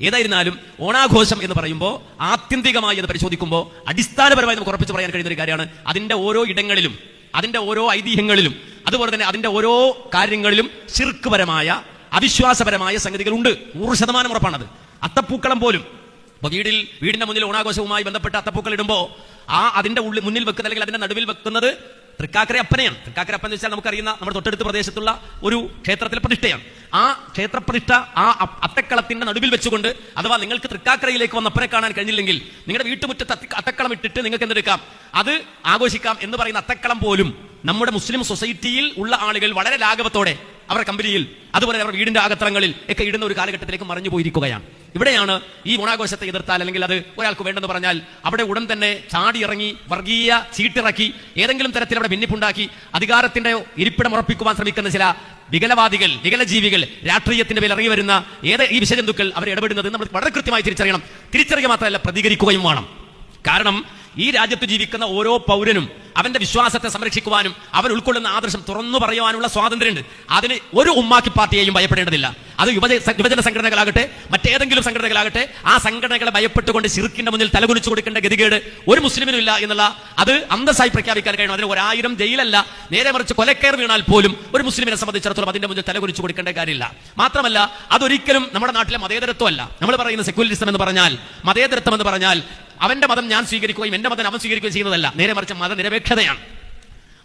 ഏതായിരുന്നാലും ഓണാഘോഷം എന്ന് പറയുമ്പോൾ ആത്യന്തികമായി അത് പരിശോധിക്കുമ്പോൾ അടിസ്ഥാനപരമായി നമുക്ക് ഉറപ്പിച്ച് പറയാൻ കഴിയുന്ന ഒരു കാര്യമാണ്. അതിന്റെ ഓരോ ഇടങ്ങളിലും അതിന്റെ ഓരോ ഐതിഹ്യങ്ങളിലും അതുപോലെ തന്നെ അതിന്റെ ഓരോ കാര്യങ്ങളിലും ശിർക്കുപരമായ അവിശ്വാസപരമായ സംഗതികളുണ്ട്. നൂറ് ശതമാനം ഉറപ്പാണത്. അത്തപ്പൂക്കളം പോലും. ഇപ്പൊ വീടിൽ വീടിന്റെ മുന്നിൽ ഓണാഘോഷവുമായി ബന്ധപ്പെട്ട അത്തപ്പൂക്കൾ ഇടുമ്പോൾ ആ അതിന്റെ ഉള്ളിൽ മുന്നിൽ വെക്കുന്ന അല്ലെങ്കിൽ അതിന്റെ നടുവിൽ വെക്കുന്നത് തൃക്കാക്കര അപ്പനെയാണ് തൃക്കാക്കര അപ്പൻ എന്ന് വെച്ചാൽ നമുക്കറിയുന്ന നമ്മുടെ തൊട്ടടുത്ത പ്രദേശത്തുള്ള ഒരു ക്ഷേത്രത്തിലെ പ്രതിഷ്ഠയാണ്. ആ ക്ഷേത്രപ്രതിഷ്ഠ ആ അത്തക്കളത്തിന്റെ നടുവിൽ വെച്ചുകൊണ്ട് അഥവാ നിങ്ങൾക്ക് തൃക്കാക്കരയിലേക്ക് വന്നപ്പോഴേ കാണാൻ കഴിഞ്ഞില്ലെങ്കിൽ നിങ്ങളുടെ വീട്ടുമുറ്റത്ത് അത്തി- അത്തക്കളം ഇട്ടിട്ട് നിങ്ങൾക്ക് എന്തെടുക്കാം? അത് ആഘോഷിക്കാം എന്ന് പറയുന്ന അത്തക്കളം പോലും നമ്മുടെ മുസ്ലിം സൊസൈറ്റിയിൽ ഉള്ള ആളുകൾ വളരെ ലാഘവത്തോടെ അവരുടെ കമ്പനിയിൽ അതുപോലെ അവരുടെ വീടിന്റെ അകത്തളങ്ങളിൽ ഒക്കെ ഇടുന്ന ഒരു കാലഘട്ടത്തിലേക്ക് മറിഞ്ഞു പോയിരിക്കുകയാണ്. ഇവിടെയാണ് ഈ ഗുണാഘോഷത്തെ എതിർത്താൽ അല്ലെങ്കിൽ അത് ഒരാൾക്ക് വേണ്ടെന്ന് പറഞ്ഞാൽ അവിടെ ഉടൻ തന്നെ ചാടിയിറങ്ങി വർഗീയ ചീട്ടിറക്കി ഏതെങ്കിലും തരത്തിൽ അവിടെ ഭിന്നിപ്പുണ്ടാക്കി അധികാരത്തിന്റെ ഇരിപ്പിടം ഉറപ്പിക്കുവാൻ ശ്രമിക്കുന്ന ചില വികലവാദികൾ വികലജീവികൾ രാഷ്ട്രീയത്തിന്റെ പേരിൽ ഇറങ്ങി വരുന്ന ഏത് ഈ വിഷജന്തുക്കൾ അവർ ഇടപെടുന്നത് നമ്മൾ വളരെ കൃത്യമായി തിരിച്ചറിയണം. തിരിച്ചറിയുക മാത്രമല്ല പ്രതികരിക്കുകയും വേണം. കാരണം ഈ രാജ്യത്ത് ജീവിക്കുന്ന ഓരോ പൗരനും അവന്റെ വിശ്വാസത്തെ സംരക്ഷിക്കുവാനും അവൻ ഉൾക്കൊള്ളുന്ന ആദർശം തുറന്നു പറയുവാനുള്ള സ്വാതന്ത്ര്യമുണ്ട്. അതിന് ഒരു ഉമ്മാക്കി പാർട്ടിയെയും ഭയപ്പെടേണ്ടതില്ല. അത് യുവജ യുവജന സംഘടനകളാകട്ടെ മറ്റേതെങ്കിലും സംഘടനകളാകട്ടെ ആ സംഘടനകളെ ഭയപ്പെട്ടുകൊണ്ട് ശിർക്കിന്റെ മുന്നിൽ തലകുലിച്ചു കൊടുക്കേണ്ട ഗതികേട് ഒരു മുസ്ലിമിനും ഇല്ല എന്നുള്ള അത് അന്തസ്സായി പ്രഖ്യാപിക്കാൻ കഴിയണം. അതിന് ഒരായിരം ജയിലല്ല നേരെ മറിച്ച് കൊലക്കയർ വീണാൽ പോലും ഒരു മുസ്ലിമിനെ സംബന്ധിച്ചിടത്തോളം അതിന്റെ മുന്നിൽ തലകുലിച്ചു കൊടുക്കേണ്ട കാര്യമില്ല. മാത്രമല്ല അതൊരിക്കലും നമ്മുടെ നാട്ടിലെ മതേതരത്വമല്ല. നമ്മൾ പറയുന്ന സെക്യുലറിസം എന്ന് പറഞ്ഞാൽ മതേതരത്വം എന്ന് പറഞ്ഞാൽ അവന്റെ മതം ഞാൻ സ്വീകരിക്കുകയും എന്റെ മതം അവൻ സ്വീകരിക്കുകയും ചെയ്യുന്നതല്ല. നേരെ മറിച്ച് മതനിരപേക്ഷതയാണ്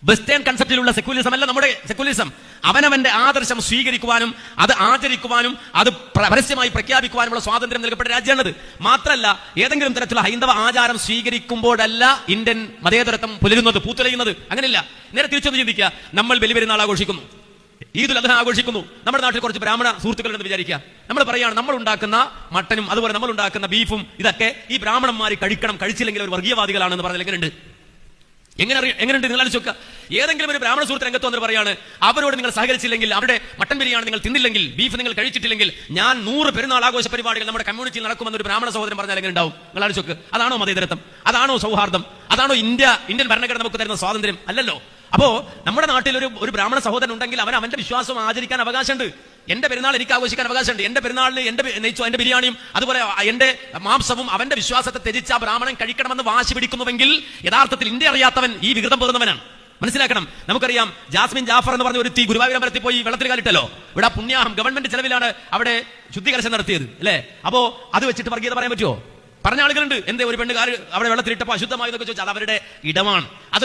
വെസ്റ്റേൺ കൺസെപ്റ്റിലുള്ള സെക്യുലിസം അല്ല നമ്മുടെ സെക്യുലിസം അവനവന്റെ ആദർശം സ്വീകരിക്കുവാനും അത് ആചരിക്കുവാനും അത് പരസ്യമായി പ്രഖ്യാപിക്കുവാനുമുള്ള സ്വാതന്ത്ര്യം നൽകപ്പെട്ട രാജ്യമാണത്. മാത്രമല്ല ഏതെങ്കിലും തരത്തിലുള്ള ഹൈന്ദവ ആചാരം സ്വീകരിക്കുമ്പോഴല്ല ഇന്ത്യൻ മതേതരത്വം പുലരുന്നത് പൂത്തുലയുന്നത്. അങ്ങനെയല്ല. നേരെ തിരിച്ചൊന്ന് ചിന്തിക്കുക. നമ്മൾ ബലിപെരുന്നാൾ ആഘോഷിക്കുന്നു. ഈദുൽ അദ്ഹ ആഘോഷിക്കുന്നു. നമ്മുടെ നാട്ടിൽ കുറച്ച് ബ്രാഹ്മണ സുഹൃത്തുക്കളുണ്ടെന്ന് വിചാരിക്കുക. നമ്മൾ പറയുകയാണ് നമ്മൾ ഉണ്ടാക്കുന്ന മട്ടനും അതുപോലെ നമ്മൾ ഉണ്ടാക്കുന്ന ബീഫും ഇതൊക്കെ ഈ ബ്രാഹ്മണന്മാർ കഴിക്കണം കഴിച്ചില്ലെങ്കിൽ അവർ വർഗീയവാദികളാണെന്ന് പറഞ്ഞാൽ എങ്ങനെയുണ്ട്? എങ്ങനെ എങ്ങനെയുണ്ട് നിങ്ങൾ ആലോചിച്ച് നോക്കുക. ഏതെങ്കിലും ഒരു ബ്രാഹ്മണ സുഹൃത്ത് രംഗത്ത് വന്നിട്ട് പറയാണ് അവരോട് നിങ്ങൾ സഹകരിച്ചില്ലെങ്കിൽ അവരുടെ മട്ടൻ ബിരിയാണി നിങ്ങൾ തിന്നില്ലെങ്കിൽ ബീഫ് നിങ്ങൾ കഴിച്ചിട്ടില്ലെങ്കിൽ ഞാൻ നൂറ് പെരുന്നാൾ ആഘോഷ പരിപാടികൾ നമ്മുടെ കമ്മ്യൂണിറ്റിയിൽ നടക്കുമെന്ന് ഒരു ബ്രാഹ്മണ സഹോദരൻ പറഞ്ഞാൽ എങ്ങനെ ഉണ്ടാവും? നിങ്ങൾ ആലോചിച്ച് അതാണോ മതേതരത്വം? അതാണോ സൗഹാർദ്ദം? അതാണോ ഇന്ത്യ ഇന്ത്യൻ ഭരണഘടന നമുക്ക് തരുന്ന സ്വാതന്ത്ര്യം? അല്ലല്ലോ. അപ്പോ നമ്മുടെ നാട്ടിൽ ഒരു ഒരു ബ്രാഹ്മണ സഹോദരൻ ഉണ്ടെങ്കിൽ അവൻ അവന്റെ വിശ്വാസം ആചരിക്കാൻ അവകാശമുണ്ട്. എന്റെ പെരുന്നാൾ എനിക്ക് ആഘോഷിക്കാൻ അവകാശമുണ്ട്. എന്റെ പെരുന്നാളിന് എന്റെ നെയ്ച്ചു എന്റെ ബിരിയാണിയും അതുപോലെ എന്റെ മാംസവും അവന്റെ വിശ്വാസത്തെ ത്യജിച്ച ബ്രാഹ്മണൻ കഴിക്കണമെന്ന് വാശി പിടിക്കുന്നുവെങ്കിൽ യഥാർത്ഥത്തിൽ ഇന്ത്യ അറിയാത്തവൻ ഈ വികൃതം പോകുന്നവനാണ് മനസ്സിലാക്കണം? നമുക്കറിയാം ജാസ്മിൻ ജാഫർ എന്ന് പറഞ്ഞ ഒരു തീ ഗുരുവായൂർ വരത്തി പോയി വെള്ളത്തിൽ കാലിട്ടല്ലോ. ഇവിടെ പുണ്യാഹം ഗവൺമെന്റ് ചെലവിലാണ് അവിടെ ശുദ്ധീകരണം നടത്തിയത് അല്ലേ? അപ്പോ അത് വെച്ചിട്ട് വർഗീയത പറയാൻ പറ്റുമോ പറഞ്ഞ ആളുകളുണ്ട് എന്തേ ഒരു പെണ്ണുകാർ അവിടെ വെള്ളത്തിലിട്ടപ്പോൾ അശുദ്ധമായി എന്നൊക്കെ ചോദിച്ചാൽ അത് അവരുടെ ഇടമാണ്. അതൊരു